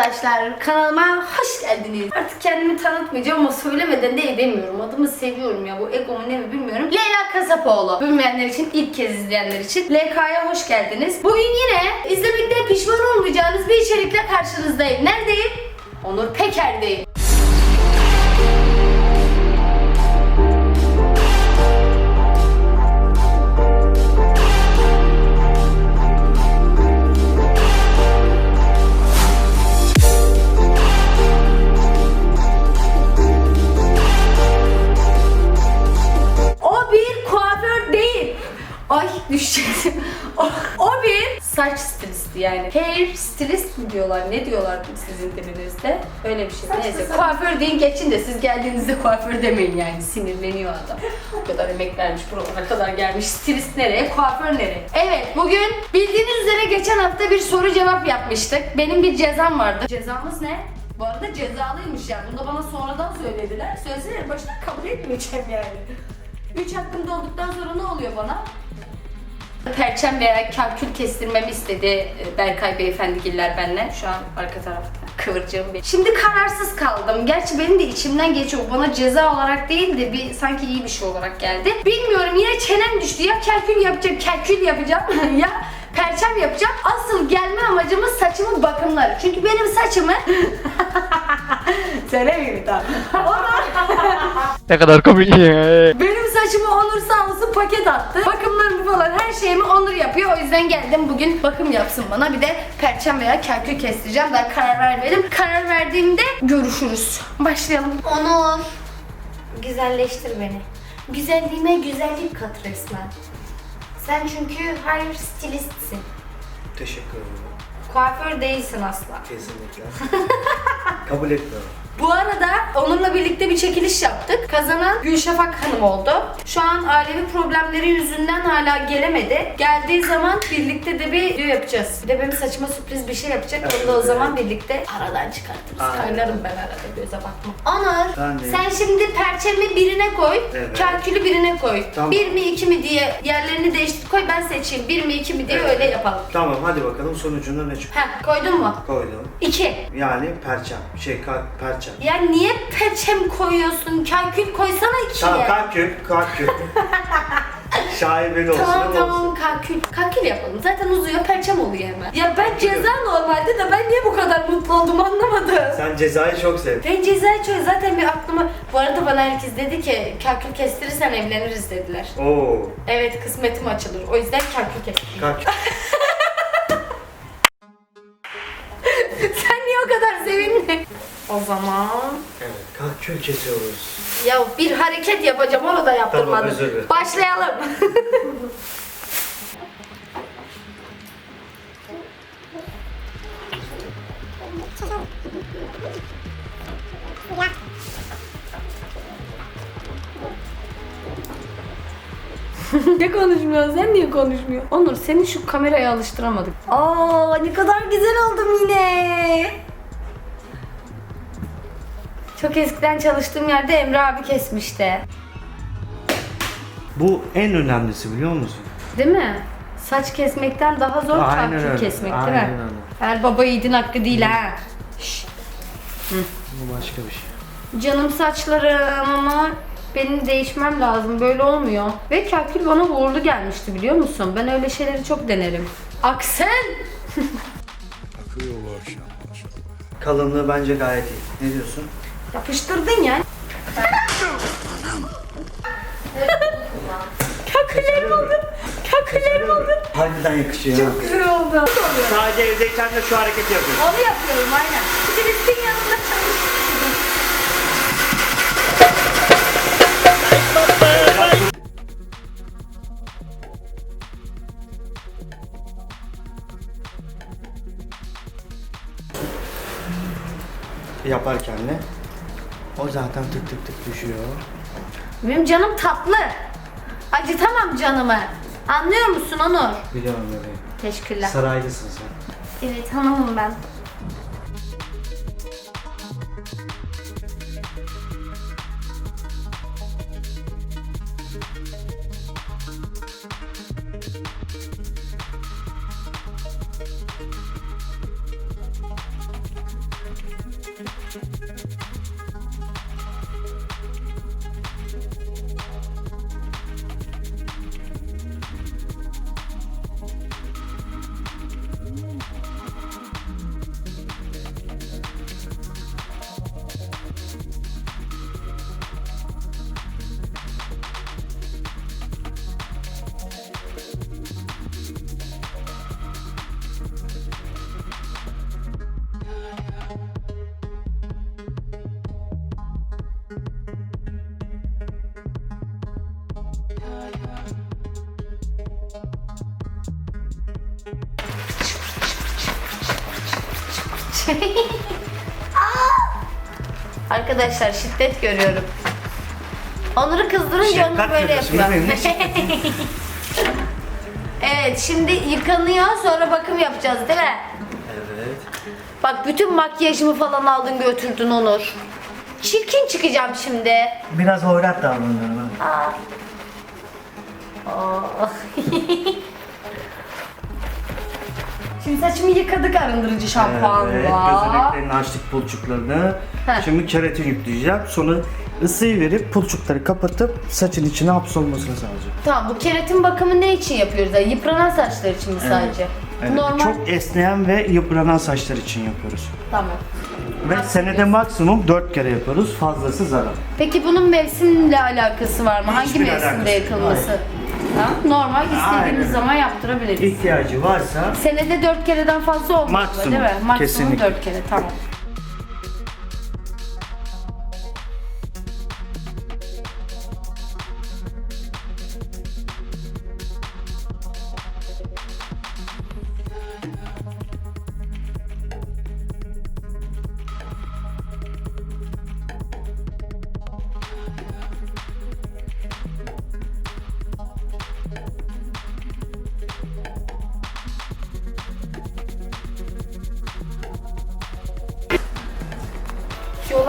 arkadaşlar kanalıma hoş geldiniz. Artık kendimi tanıtmayacağım ama söylemeden de edemiyorum. Adımı seviyorum ya bu ego mu ne mi bilmiyorum. Leyla Kasapoğlu. Bilmeyenler için ilk kez izleyenler için LK'ya hoş geldiniz. Bugün yine izlemekten pişman olmayacağınız bir içerikle karşınızdayım. Neredeyim? Onur Peker'deyim. Düşecektim. O, o bir saç stilisti yani. Hair stylist mi diyorlar? Ne diyorlar sizin dilinizde? Öyle bir şey. Neyse kuaför deyin geçin de siz geldiğinizde kuaför demeyin yani. Sinirleniyor adam. O kadar emek vermiş buralara kadar gelmiş. Stilist nereye? Kuaför nereye? Evet bugün bildiğiniz üzere geçen hafta bir soru cevap yapmıştık. Benim bir cezam vardı. Cezamız ne? Bu arada cezalıymış yani. Bunu da bana sonradan söylediler. Söyleseler başta kabul etmeyeceğim yani. 3 hakkımda olduktan sonra ne oluyor bana? Perçem veya kalkül kestirmemi istedi e, Berkay beyefendigiller benden. Şu an arka tarafta kıvırcığım bir. Şimdi kararsız kaldım. Gerçi benim de içimden geçiyor. Bana ceza olarak değil de bir sanki iyi bir şey olarak geldi. Bilmiyorum yine çenem düştü. Ya kalkül yapacağım, kalkül yapacağım ya perçem yapacağım. Asıl gelme amacımız saçımın bakımları. Çünkü benim saçımı Söylemeyeyim tamam. Ne kadar komik ya. Benim saçımı Onur sağ olsun paket attı. Bakımlarımı falan her şeyimi Onur yapıyor. O yüzden geldim bugün bakım yapsın bana. Bir de perçem veya kalkül kestireceğim. Daha karar vermedim. Karar verdiğimde görüşürüz. Başlayalım. Onur. Güzelleştir beni. Güzelliğime güzellik kat resmen. Sen çünkü hayır stilistsin. Teşekkür ederim. Kuaför değilsin asla. Kesinlikle. Kabul etmiyorum. Bu arada onunla birlikte bir çekiliş yaptık. Kazanan Gülşafak Hanım oldu. Şu an ailevi problemleri yüzünden hala gelemedi. Geldiği zaman birlikte de bir video yapacağız. Bir de benim saçıma sürpriz bir şey yapacak. Onu da o zaman birlikte aradan çıkartırız. Aynen. Kaynarım ben arada göze bakma. Onur Ben de. sen şimdi perçemi birine koy. Evet. Kalkülü birine koy. Tamam. Bir mi iki mi diye yerlerini değiştir koy ben seçeyim. Bir mi iki mi diye Evet. öyle yapalım. Tamam hadi bakalım sonucunda ne çıkıyor. Heh koydun mu? Koydum. İki. Yani perçem. Şey perçem. Ya niye perçem koyuyorsun? Kalkül koysana ikiye. Tamam kalkül kalkül. Şaibeli olsun Tamam ama tamam olsun. kalkül. Kalkül yapalım. Zaten uzuyor perçem oluyor hemen. Ya ben ceza normalde de ben niye bu kadar mutlu oldum anlamadım. Sen cezayı çok sevdin. Ben ceza çöz zaten bir aklıma... Bu arada bana herkes dedi ki kalkül kestirirsen evleniriz dediler. Oo. Evet kısmetim açılır. O yüzden kalkül kestim. Kalkül. O zaman... Evet kalkül kesiyoruz. Ya bir hareket yapacağım onu da yaptırmadım. Tamam, özür dilerim. Başlayalım. ne konuşmuyorsun? Sen niye konuşmuyorsun? Onur seni şu kameraya alıştıramadık. Aa ne kadar güzel oldum yine. Çok eskiden çalıştığım yerde Emre abi kesmişti. Bu en önemlisi biliyor musun? Değil mi? Saç kesmekten daha zor Aynen kalkül öyle, kesmek değil aynen mi? öyle. Her baba yiğidin hakkı değil ha. Şşt. Bu başka bir şey. Canım saçlarım ama benim değişmem lazım. Böyle olmuyor. Ve kalkül bana uğurlu gelmişti biliyor musun? Ben öyle şeyleri çok denerim. Aksen! Kalınlığı bence gayet iyi. Ne diyorsun? Yapıştırdın ya. Kaküllerim oldu. Kaküllerim oldu. Harbiden yakışıyor ha. Güzel oldu. Sadece evdeyken de şu hareketi yapıyorsun. Onu yapıyorum aynen. Stilistin yanında çalışıyorum. Yaparken de o zaten tık tık tık düşüyor. Benim canım tatlı. Acıtamam canımı. Anlıyor musun Onur? Biliyorum bebeğim. Teşekkürler. Saraylısın sen. Evet hanımım ben. Arkadaşlar şiddet görüyorum. Onur'u kızdırınca Şefkat böyle yapıyor. evet şimdi yıkanıyor sonra bakım yapacağız değil mi? Evet. Bak bütün makyajımı falan aldın götürdün Onur. Çirkin çıkacağım şimdi. Biraz hoyrat davranıyorum. Aa. Aa. Şimdi saçımı yıkadık arındırıcı şampuanla. Evet, gözeneklerini açtık pulçuklarını. Heh. Şimdi keratin yükleyeceğim. Sonra ısıyı verip pulçukları kapatıp saçın içine hapsolmasını sağlayacağım. Tamam bu keratin bakımı ne için yapıyoruz? Yani yıpranan saçlar için mi sadece? Evet, Normal. Çok esneyen ve yıpranan saçlar için yapıyoruz. Tamam. Ve senede maksimum 4 kere yapıyoruz. Fazlası zarar. Peki bunun mevsimle alakası var mı? Hangi Hiçbir mevsimde alakası yok, yakılması? Ha? Normal istediğimiz Aynen. zaman yaptırabiliriz. İhtiyacı varsa Senede dört kereden fazla olmaz Maksimum, değil mi? Maksimum kesinlikle. dört kere tamam.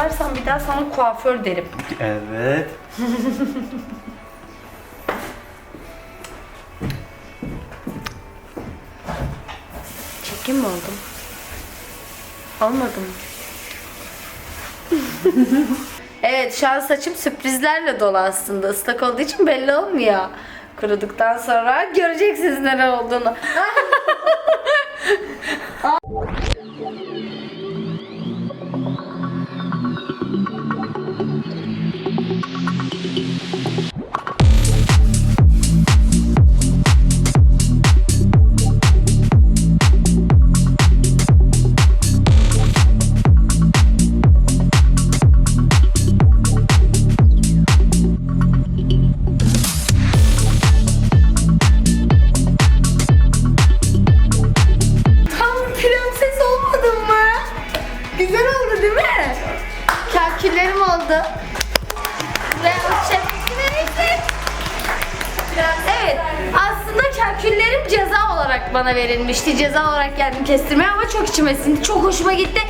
Yollarsan bir daha sana kuaför derim. evet. Çirkin mi oldum? Olmadım. evet şu an saçım sürprizlerle dolu aslında. Islak olduğu için belli olmuyor. Kuruduktan sonra göreceksiniz neler olduğunu. ceza olarak bana verilmişti. Ceza olarak geldim kestirmeye ama çok içime sindi. Çok hoşuma gitti.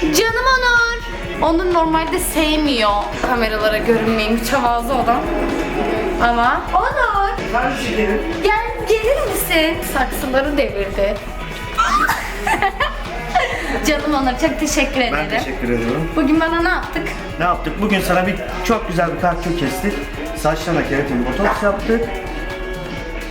Canım Onur. Onur normalde sevmiyor kameralara görünmeyi mütevazı olan. Ama Onur Ben şekerim. Gel gelir misin? Saksıları devirdi. Canım Onur çok teşekkür ederim. Ben teşekkür ediyorum. Bugün bana ne yaptık? Ne yaptık? Bugün sana bir çok güzel bir kalkül kestik. Saçlarına keratin botoks yaptık.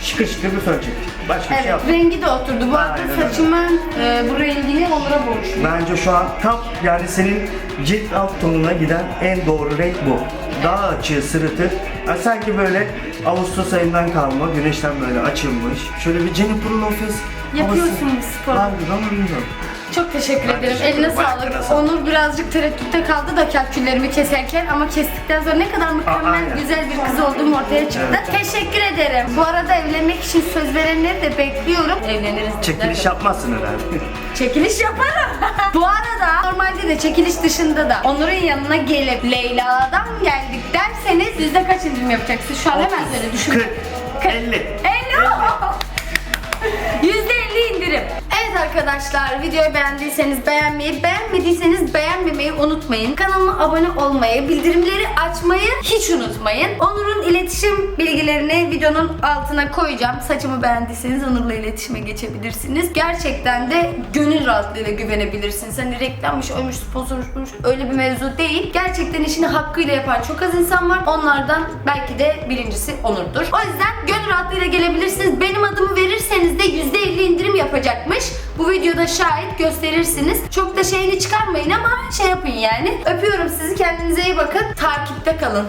Şıkır şıkır bir fön çektik. Başka bir şey Evet, rengi de oturdu. Bu arada Aynen öyle. saçımın e, bu rengini Onur'a borçluyum. Bence şu an tam yani senin cilt alt tonuna giden en doğru renk bu. Daha açığı sırıtır. Ha, sanki böyle Ağustos ayından kalma, güneşten böyle açılmış. Şöyle bir Jennifer Lopez Yapıyorsun havası. bu sporu. Harbiden bilmiyorum. Çok teşekkür Ben ederim. teşekkür Eline sağlık. Onur birazcık tereddütte kaldı da kalküllerimi keserken ama kestikten sonra ne kadar mükemmel, aynen. güzel bir kız olduğum ortaya çıktı. Teşekkür ederim. Bu arada evlenmek için söz verenleri de bekliyorum. Evleniriz. Çekiliş yapmazsın herhalde. Çekiliş yaparım. Bu arada normalde de çekiliş dışında da Onur'un yanına gelip Leyla'dan geldik derseniz yüzde kaç indirim yapacaksın? Şu an hemen söyle düşün. 40, 50. 50 %50 arkadaşlar videoyu beğendiyseniz beğenmeyi, beğenmediyseniz beğenmemeyi unutmayın. Kanalıma abone olmayı, bildirimleri açmayı hiç unutmayın. Onur'un iletişim bilgilerini videonun altına koyacağım. Saçımı beğendiyseniz Onur'la iletişime geçebilirsiniz. Gerçekten de gönül rahatlığıyla güvenebilirsiniz. Hani reklammış, oymuş, sponsormuş öyle bir mevzu değil. Gerçekten işini hakkıyla yapan çok az insan var. Onlardan belki de birincisi Onur'dur. O yüzden gönül rahatlığıyla gelebilirsiniz. Benim adımı verirseniz de %50 indirim yapacakmış. Bu videoda şahit gösterirsiniz. Çok da şeyini çıkarmayın ama şey yapın yani. Öpüyorum sizi. Kendinize iyi bakın. Takipte kalın.